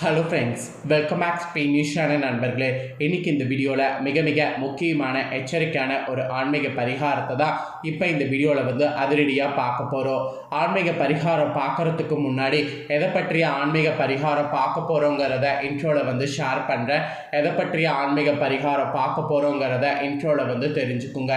Hello friends welcome back ஸ்பெயினிஷான நண்பர்களே. இன்றைக்கி இந்த வீடியோவில் மிக மிக முக்கியமான எச்சரிக்கையான ஒரு ஆன்மீக பரிகாரத்தை தான் இப்போ இந்த வீடியோவில் வந்து அதிரடியாக பார்க்க போகிறோம் ஆன்மீக பரிகாரம் பார்க்கறதுக்கு முன்னாடி எதை பற்றிய ஆன்மீக பரிகாரம் பார்க்க போகிறோங்கிறத இன்ட்ரோவில் வந்து ஷேர் பண்ணுறேன் எதை பற்றிய ஆன்மீக பரிகாரம் பார்க்க போகிறோங்கிறத இன்ட்ரோவில் வந்து தெரிஞ்சுக்குங்க.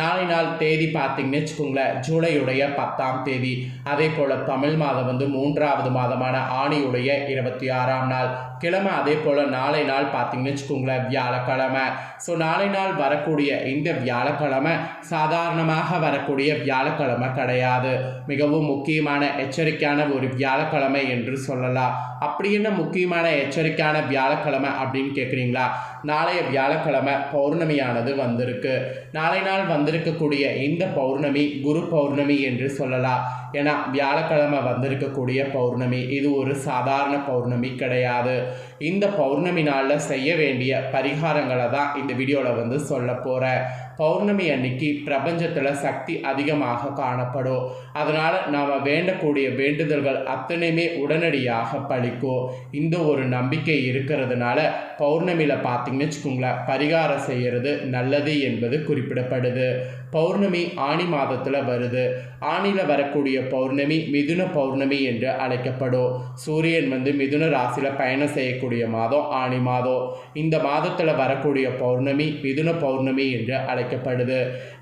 நாளை நாள் தேதி பார்த்தீங்கன்னு வச்சுக்கோங்களேன் ஜூலையுடைய பத்தாம் தேதி. அதே போல் தமிழ் மாதம் வந்து மூன்றாவது மாதமான ஆணியுடைய இருபத்தி ஆறாம் நாள். கிழமை அதே போல் நாளை நாள் பார்த்தீங்கன்னு வச்சுக்கோங்களேன் வியாழக்கிழமை. ஸோ நாளை நாள் வரக்கூடிய இந்த வியாழக்கிழமை சாதாரணமாக வரக்கூடிய வியாழக்கிழமை கிடையாது. மிகவும் முக்கியமான எச்சரிக்கையான ஒரு வியாழக்கிழமை என்று சொல்லலாம். அப்படி என்ன முக்கியமான எச்சரிக்கையான வியாழக்கிழமை அப்படின்னு கேட்குறீங்களா நாளைய வியாழக்கிழமை பௌர்ணமியானது வந்திருக்கு. நாளை நாள் வந்திருக்கக்கூடிய இந்த பௌர்ணமி குரு பௌர்ணமி என்று சொல்லலாம். ஏன்னா வியாழக்கிழமை வந்திருக்கக்கூடிய பௌர்ணமி இது ஒரு சாதாரண பௌர்ணமி கிடையாது. இந்த பௌர்ணமி நாளில் செய்ய வேண்டிய பரிகாரங்களை தான் இந்த வீடியோவில் வந்து சொல்ல போகிறேன் பௌர்ணமி அன்னைக்கு பிரபஞ்சத்தில் சக்தி அதிகமாக காணப்படும். அதனால் நாம் வேண்டக்கூடிய வேண்டுதல்கள் அத்தனையுமே உடனடியாக பழிக்கும். இந்த ஒரு நம்பிக்கை இருக்கிறதுனால பௌர்ணமியில் பார்த்தீங்கன்னு வச்சுக்கோங்களேன் பரிகாரம் செய்கிறது நல்லது என்பது குறிப்பிடப்படுது. பௌர்ணமி ஆணி மாதத்தில் வருது. ஆணியில் வரக்கூடிய பௌர்ணமி மிதுன பௌர்ணமி என்று அழைக்கப்படும். சூரியன் வந்து மிதுன ராசியில் பயணம் செய்யக்கூடிய மாதம் ஆணி மாதம். இந்த மாதத்தில் வரக்கூடிய பௌர்ணமி மிதுன பௌர்ணமி என்று அழைக்கப்படுது.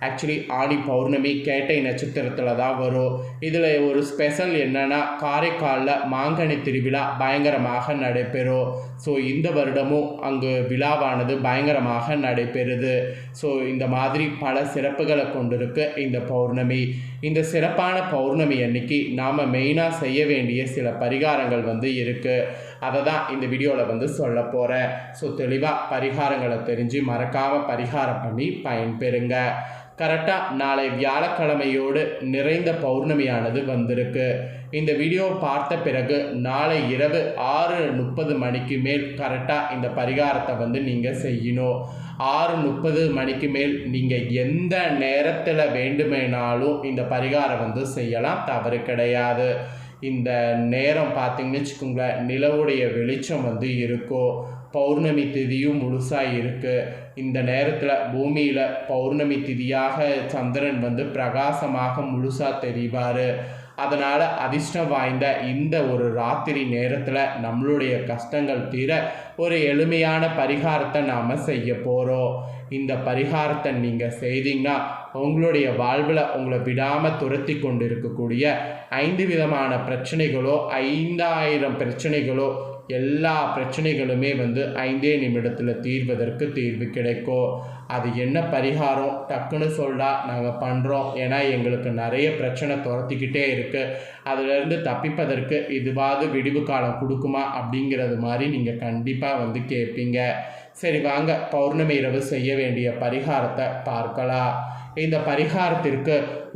ஆக்சுவலி ஆணி பௌர்ணமி கேட்டை நட்சத்திரத்தில் தான் வரும். இதில் ஒரு ஸ்பெஷல் என்னென்னா காரைக்காலில் மாங்கனி திருவிழா பயங்கரமாக நடைபெறும். ஸோ இந்த வருடமும் அங்கு விழாவானது பயங்கரமாக நடைபெறுது. ஸோ இந்த மாதிரி பல சிறப்புகளை கொண்டிருக்கு இந்த பௌர்ணமி. இந்த சிறப்பான பௌர்ணமி அன்னைக்கு நாம் மெயினாக செய்ய வேண்டிய சில பரிகாரங்கள் வந்து இருக்குது அதை தான் இந்த வீடியோவில் வந்து சொல்ல போகிறேன் ஸோ தெளிவாக பரிகாரங்களை தெரிஞ்சு மறக்காமல் பரிகாரம் பண்ணி பயன்பெறுங்க. கரெக்டாக நாளை வியாழக்கிழமையோடு நிறைந்த பௌர்ணமியானது வந்திருக்கு. இந்த வீடியோ பார்த்த பிறகு நாளை இரவு ஆறு முப்பது மணிக்கு மேல் கரெக்டாக இந்த பரிகாரத்தை வந்து நீங்கள் செய்யணும். ஆறு முப்பது மணிக்கு மேல் நீங்கள் எந்த நேரத்தில் வேண்டுமேனாலும் இந்த பரிகாரம் வந்து செய்யலாம். தவறு கிடையாது. இந்த நேரம் பார்த்தீங்கன்னு வச்சுக்கோங்களேன் நிலவுடைய வெளிச்சம் வந்து இருக்கும். பௌர்ணமி திதியும் முழுசாக இருக்குது இந்த நேரத்தில் பூமியில் பௌர்ணமி திதியாக சந்திரன் வந்து பிரகாசமாக முழுசாக தெரிவார். அதனால் அதிர்ஷ்டம் வாய்ந்த இந்த ஒரு ராத்திரி நேரத்தில் நம்மளுடைய கஷ்டங்கள் தீர ஒரு எளிமையான பரிகாரத்தை நாம் செய்ய போகிறோம் இந்த பரிகாரத்தை நீங்கள் செய்தீங்கன்னா உங்களுடைய வாழ்வில் உங்களை விடாமல் துரத்தி கொண்டு இருக்கக்கூடிய ஐந்து விதமான பிரச்சனைகளோ ஐந்தாயிரம் பிரச்சனைகளோ எல்லா பிரச்சனைகளுமே வந்து ஐந்தே நிமிடத்தில் தீர்வதற்கு தீர்வு கிடைக்கும். அது என்ன பரிகாரம்? டக்குன்னு சொல்லா நாங்கள் பண்ணுறோம் ஏன்னா எங்களுக்கு நிறைய பிரச்சனை துரத்திக்கிட்டே இருக்குது அதிலேருந்து தப்பிப்பதற்கு இதுவாது விடிவு காலம் கொடுக்குமா அப்படிங்கிறது மாதிரி நீங்கள் கண்டிப்பாக வந்து கேட்பீங்க சரி வாங்க. பௌர்ணமி இரவு செய்ய வேண்டிய பரிகாரத்தை பார்க்கலாம். இந்த பரிகாரத்திற்கு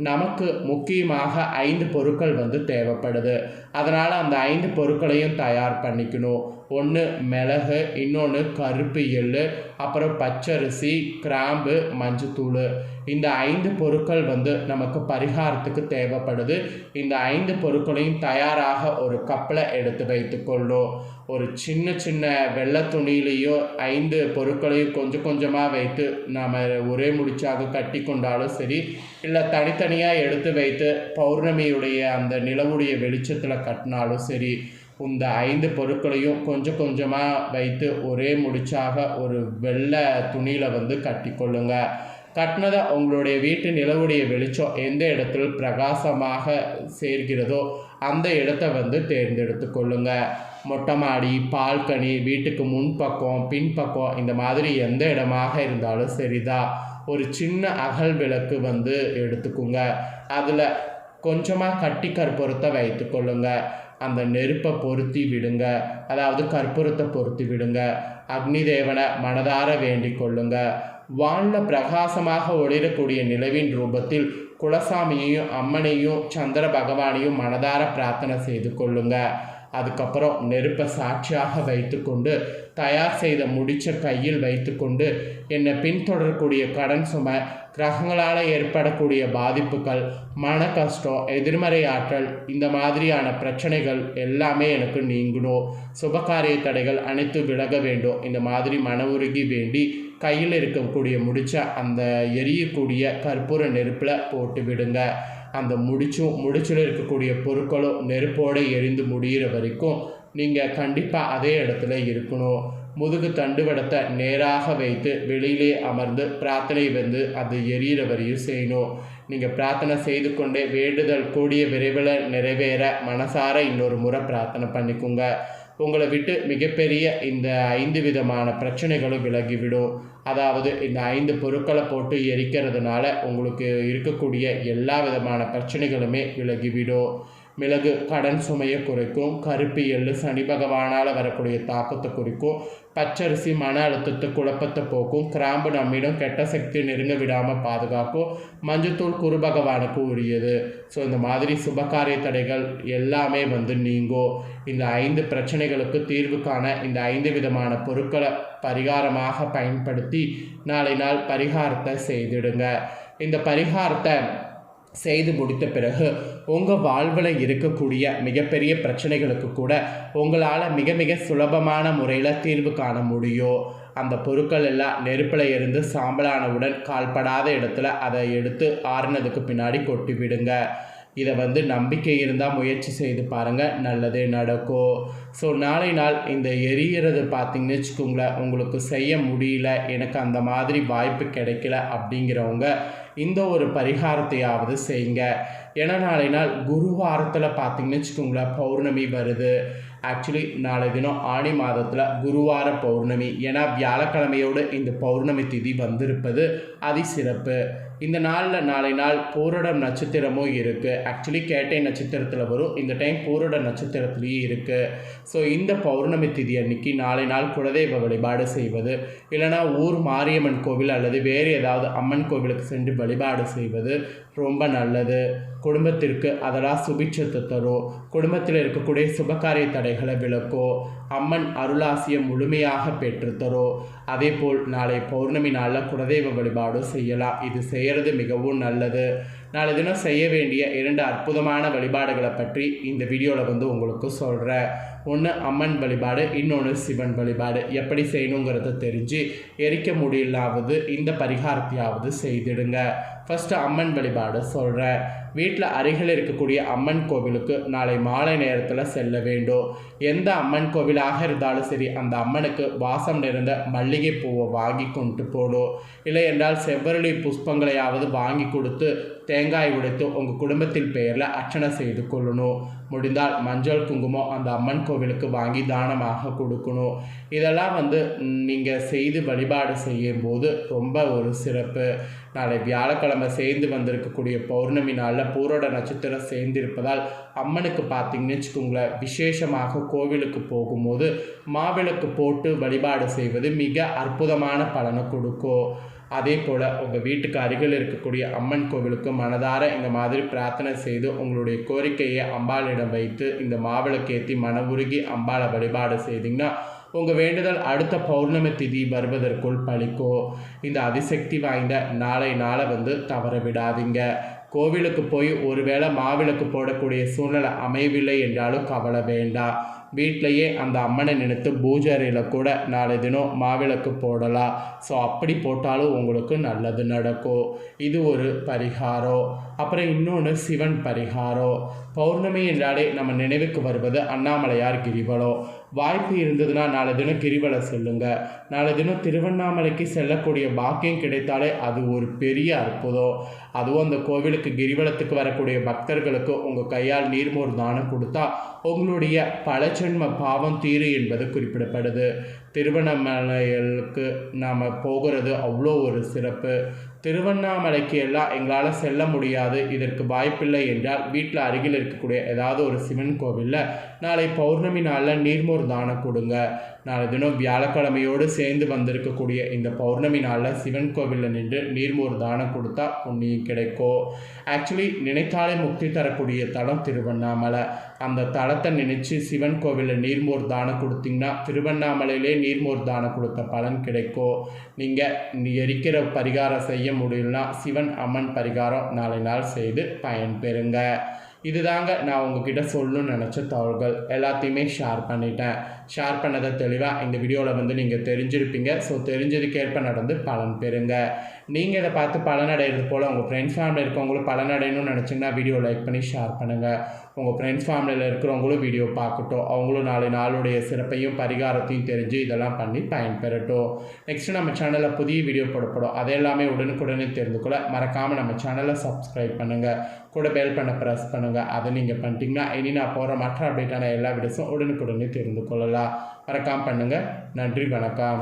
நமக்கு முக்கியமாக ஐந்து பொருட்கள் வந்து தேவைப்படுது. அதனால் அந்த ஐந்து பொருட்களையும் தயார் பண்ணிக்கணும். ஒன்று மிளகு இன்னொன்று கருப்பு எள்ளு அப்புறம் பச்சரிசி கிராம்பு மஞ்சத்தூள் இந்த ஐந்து பொருட்கள் வந்து நமக்கு பரிகாரத்துக்கு தேவைப்படுது. இந்த ஐந்து பொருட்களையும் தயாராக ஒரு கப்பில் எடுத்து வைத்துக்கொள்ளும் ஒரு சின்ன சின்ன வெள்ளை துணியிலையோ ஐந்து பொருட்களையும் கொஞ்சம் கொஞ்சமாக வைத்து நாம் ஒரே முடிச்சாக கட்டி கொண்டாலும் சரி இல்லை தனித்தனியாக எடுத்து வைத்து பௌர்ணமியுடைய அந்த நிலவுடைய வெளிச்சத்தில் கட்டினாலும் சரி இந்த ஐந்து பொருட்களையும் கொஞ்சம் கொஞ்சமாக வைத்து ஒரே முடிச்சாக ஒரு வெள்ளை துணியில் வந்து கட்டிக்கொள்ளுங்க. கட்டினதை உங்களுடைய வீட்டு நிலவுடைய வெளிச்சம் எந்த இடத்துல பிரகாசமாக சேர்கிறதோ அந்த இடத்த வந்து தேர்ந்தெடுத்து கொள்ளுங்க. மொட்டை மாடி பால்கனி வீட்டுக்கு முன்பக்கம் பின்பக்கம் இந்த மாதிரி எந்த இடமாக இருந்தாலும் சரிதான் ஒரு சின்ன அகல் விளக்கு வந்து எடுத்துக்கோங்க. அதில் கொஞ்சமாக கட்டி கற்பூரத்தை வைத்து கொள்ளுங்கள் அந்த நெருப்பை பொருத்தி விடுங்க. அதாவது கற்பூரத்தை பொருத்தி விடுங்க. அக்னி தேவனை மனதார வேண்டிக் கொள்ளுங்க. வானில் பிரகாசமாக ஒளிரக்கூடிய நிலவின் ரூபத்தில் குலசாமியையும் அம்மனையும் சந்திர பகவானையும் மனதார பிரார்த்தனை செய்து கொள்ளுங்கள் அதுக்கப்புறம் நெருப்பை சாட்சியாக வைத்துக்கொண்டு தயார் செய்த முடிச்ச கையில் வைத்துக்கொண்டு என்னை பின்தொடரக்கூடிய கடன் சுமை கிரகங்களால் ஏற்படக்கூடிய பாதிப்புகள் மன கஷ்டம் எதிர்மறை ஆற்றல் இந்த மாதிரியான பிரச்சனைகள் எல்லாமே எனக்கு நீங்கணும். சுபகாரிய தடைகள் அனைத்து விலக வேண்டும். இந்த மாதிரி மன உருகி வேண்டி கையில் இருக்கக்கூடிய முடிச்ச அந்த எரியக்கூடிய கற்பூர நெருப்பில் போட்டு விடுங்க. அந்த முடிச்சும் முடிச்சில் இருக்கக்கூடிய பொருட்களும் நெருப்போடு எரிந்து முடிகிற வரைக்கும் நீங்கள் கண்டிப்பாக அதே இடத்துல இருக்கணும். முதுகு தண்டுவடத்தை நேராக வைத்து வெளியிலே அமர்ந்து பிரார்த்தனை வந்து அது எரியிற வரையும் செய்யணும். நீங்கள் பிரார்த்தனை செய்து கொண்டே வேண்டுதல் கூடிய விரைவில் நிறைவேற மனசார இன்னொரு முறை பிரார்த்தனை பண்ணிக்கோங்க. உங்களை விட்டு மிகப்பெரிய இந்த ஐந்து விதமான பிரச்சனைகளும் விலகிவிடும். அதாவது இந்த ஐந்து பொருட்களை போட்டு எரிக்கிறதுனால உங்களுக்கு இருக்கக்கூடிய எல்லா விதமான பிரச்சனைகளுமே விலகிவிடும். மிளகு கடன் சுமையை குறைக்கும் கருப்பு எள்ளு சனி பகவானால் வரக்கூடிய தாக்கத்தை குறிக்கும் பச்சரிசி மன அழுத்தத்தை குழப்பத்தை போக்கும் கிராம்பு நம்மிடம் கெட்ட சக்தி நெருங்க விடாமல் பாதுகாக்கும் மஞ்சத்தூள் குரு பகவானுக்கு உரியது. ஸோ இந்த மாதிரி சுபகாரிய தடைகள் எல்லாமே வந்து நீங்கும் இந்த ஐந்து பிரச்சனைகளுக்கு தீர்வு காண இந்த ஐந்து விதமான பொருட்களை பரிகாரமாக பயன்படுத்தி நாளை நாள் பரிகாரத்தை செய்திடுங்க. இந்த பரிகாரத்தை செய்து முடித்த பிறகு உங்கள் வாழ்வில் இருக்கக்கூடிய மிகப்பெரிய பிரச்சனைகளுக்கு கூட உங்களால் மிக மிக சுலபமான முறையில் தீர்வு காண முடியும். அந்த பொருட்கள் எல்லாம் நெருப்பில் இருந்து சாம்பலானவுடன் கால்படாத இடத்துல அதை எடுத்து ஆறுனதுக்கு பின்னாடி கொட்டி விடுங்க. இதை வந்து நம்பிக்கை இருந்தால் முயற்சி செய்து பாருங்கள் நல்லதே நடக்கும். ஸோ நாளை நாள் இந்த எரியறது பார்த்தீங்கன்னு வச்சுக்கோங்களேன் உங்களுக்கு செய்ய முடியல எனக்கு அந்த மாதிரி வாய்ப்பு கிடைக்கல அப்படிங்கிறவங்க இந்த ஒரு பரிகாரத்தையாவது செய்யுங்க. ஏன்னா நாளை நாள் குருவாரத்தில் பார்த்தீங்கன்னு வச்சுக்கோங்களேன் பௌர்ணமி வருது. ஆக்சுவலி நாளை தினம் ஆணி மாதத்தில் குருவார பௌர்ணமி. ஏன்னா வியாழக்கிழமையோடு இந்த பௌர்ணமி திதி வந்திருப்பது அதிசிறப்பு. இந்த நாளில் நாளை நாள் பூரடம் நட்சத்திரமும் இருக்குது ஆக்சுவலி கேட்டை நட்சத்திரத்தில் வரும். இந்த டைம் பூரட நட்சத்திரத்துலேயும் இருக்குது ஸோ இந்த பௌர்ணமி திதி அன்னைக்கு நாளை நாள் குலதெய்வ வழிபாடு செய்வது. இல்லைனா ஊர் மாரியம்மன் கோவில் அல்லது வேறு ஏதாவது அம்மன் கோவிலுக்கு சென்று வழிபாடு செய்வது ரொம்ப நல்லது. குடும்பத்திற்கு அதெல்லாம் சுபிட்சத்தை தரும் குடும்பத்தில் இருக்கக்கூடிய சுபகாரிய தடைகளை விளக்கும் அம்மன் அருளாசியம் முழுமையாக பெற்றுத்தரும் அதே போல் நாளை பௌர்ணமி நாளில் குலதெய்வ வழிபாடும் செய்யலாம் இது செய்கிறது மிகவும் நல்லது. நாளை தினம் செய்ய வேண்டிய இரண்டு அற்புதமான வழிபாடுகளை பற்றி இந்த வீடியோவில் வந்து உங்களுக்கு சொல்கிறேன் ஒன்று அம்மன் வழிபாடு இன்னொன்று சிவன் வழிபாடு. எப்படி செய்யணுங்கிறத தெரிஞ்சு எரிக்க முடியலாவது இந்த பரிகாரத்தையாவது செய்திடுங்க. ஃபஸ்ட்டு அம்மன் வழிபாடு சொல்கிறேன் வீட்டில் அருகில் இருக்கக்கூடிய அம்மன் கோவிலுக்கு நாளை மாலை நேரத்தில் செல்ல வேண்டும். எந்த அம்மன் கோவிலாக இருந்தாலும் சரி அந்த அம்மனுக்கு வாசம் நிறைந்த மல்லிகை பூவை வாங்கி கொண்டு போடும் இல்லை என்றால் செவ்வரளி புஷ்பங்களையாவது வாங்கி கொடுத்து தேங்காய் உடைத்து உங்கள் குடும்பத்தின் பெயரில் அர்ச்சனை செய்து கொள்ளணும். முடிந்தால் மஞ்சள் குங்குமம் அந்த அம்மன் கோவிலுக்கு வாங்கி தானமாக கொடுக்கணும். இதெல்லாம் வந்து நீங்கள் செய்து வழிபாடு செய்யும் போது ரொம்ப ஒரு சிறப்பு. நாளை வியாழக்கிழமை சேர்ந்து வந்திருக்கக்கூடிய பௌர்ணமி நாளில் பூரோட நட்சத்திரம் சேர்ந்திருப்பதால் அம்மனுக்கு பார்த்தீங்கன்னு வச்சுக்கோங்களேன் விசேஷமாக கோவிலுக்கு போகும்போது மாவிளக்கு போட்டு வழிபாடு செய்வது மிக அற்புதமான பலனை கொடுக்கும். அதே போல் உங்கள் வீட்டுக்கு அருகில் இருக்கக்கூடிய அம்மன் கோவிலுக்கு மனதார இந்த மாதிரி பிரார்த்தனை செய்து உங்களுடைய கோரிக்கையை அம்பாளிடம் வைத்து இந்த மாவிளக்கேற்றி மன உருகி அம்பாளை வழிபாடு செய்தீங்கன்னா உங்கள் வேண்டுதல் அடுத்த பௌர்ணமி திதி வருவதற்குள் பழிக்கோ இந்த அதிசக்தி வாய்ந்த நாளை நாளை வந்து தவற விடாதீங்க. கோவிலுக்கு போய் ஒருவேளை மாவிளக்கு போடக்கூடிய சூழ்நிலை அமையவில்லை என்றாலும் கவலை வேண்டாம். வீட்டிலையே அந்த அம்மனை நினைத்து பூஜை அறையில் கூட நாளை தினம் மாவிளக்கு போடலாம். ஸோ அப்படி போட்டாலும் உங்களுக்கு நல்லது நடக்கும். இது ஒரு பரிகாரம். அப்புறம் இன்னொன்று சிவன் பரிகாரம். பௌர்ணமி என்றாலே நம்ம நினைவுக்கு வருவது அண்ணாமலையார் கிரிவலம். வாய்ப்பு இருந்ததுன்னா நாளை தினம் கிரிவலம் செல்லுங்க. நாளை தினம் திருவண்ணாமலைக்கு செல்லக்கூடிய பாக்கியம் கிடைத்தாலே அது ஒரு பெரிய அற்புதம். அதுவும் அந்த கோவிலுக்கு கிரிவலத்துக்கு வரக்கூடிய பக்தர்களுக்கு உங்கள் கையால் நீர்மோர் தானம் கொடுத்தா உங்களுடைய பலச்சென்ம பாவம் தீரு என்பது குறிப்பிடப்படுது. திருவண்ணாமலைகளுக்கு நாம் போகிறது அவ்வளோ ஒரு சிறப்பு. திருவண்ணாமலைக்கு எல்லாம் எங்களால் செல்ல முடியாது. இதற்கு வாய்ப்பில்லை என்றால் வீட்டில் அருகில் இருக்கக்கூடிய ஏதாவது ஒரு சிவன் கோவிலில் நாளை பௌர்ணமி நாளில் நீர்மோர் தானம் கொடுங்க. நாளை தினம் வியாழக்கிழமையோடு சேர்ந்து வந்திருக்கக்கூடிய இந்த பௌர்ணமி நாளில் சிவன் கோவிலில் நின்று நீர்மோர் தானம் கொடுத்தா புண்ணியம் கிடைக்கும். ஆக்சுவலி நினைத்தாலே முக்தி தரக்கூடிய தலம் திருவண்ணாமலை. அந்த தலத்தை நினச்சி சிவன் கோவிலில் நீர்மோர் தானம் கொடுத்தீங்கன்னா திருவண்ணாமலையிலே நீர்மோர் தானம் கொடுத்த பலன் கிடைக்கும். நீங்கள் எரிக்கிற பரிகாரம் செய்ய முடியலனா சிவன் அம்மன் பரிகாரம் நாளை நாள் செய்து பயன் பெறுங்க. இதுதாங்க நான் உங்ககிட்ட சொல்லணும்னு நினச்ச தகவல்கள். எல்லாத்தையுமே ஷேர் பண்ணிட்டேன். ஷேர் பண்ணதை தெளிவாக இந்த வீடியோவில் வந்து நீங்கள் தெரிஞ்சிருப்பீங்க. ஸோ தெரிஞ்சதுக்கேற்ப நடந்து பலன் பெறுங்க. நீங்கள் இதை பார்த்து பலனடைகிறது போல் உங்கள் ஃப்ரெண்ட்ஸ் ஃபேமிலி இருக்கவங்களும் பலனடையணும்னு நினச்சிங்கன்னா வீடியோ லைக் பண்ணி ஷேர் பண்ணுங்கள் உங்கள் ஃப்ரெண்ட்ஸ் ஃபேமிலியில் இருக்கிறவங்களும் வீடியோ பார்க்கட்டும். அவங்களும் நாளை நாளுடைய சிறப்பையும் பரிகாரத்தையும் தெரிஞ்சு இதெல்லாம் பண்ணி பயன்பெறட்டும். நெக்ஸ்ட்டு நம்ம சேனலில் புதிய வீடியோ போடப்படும். அதை எல்லாமே உடனுக்குடனே தெரிந்து கொள்ள மறக்காமல் நம்ம சேனலை சப்ஸ்கிரைப் பண்ணுங்கள் கூட பெல் பண்ண ப்ரெஸ் பண்ணுங்கள் அதை நீங்கள் பண்ணிட்டீங்கன்னா இனி நான் போகிற மற்ற அப்டேட்டான எல்லா வீடியோஸும் உடனுக்குடனே தெரிந்து கொள்ளலாம். மறக்காமல் பண்ணுங்கள் நன்றி வணக்கம்.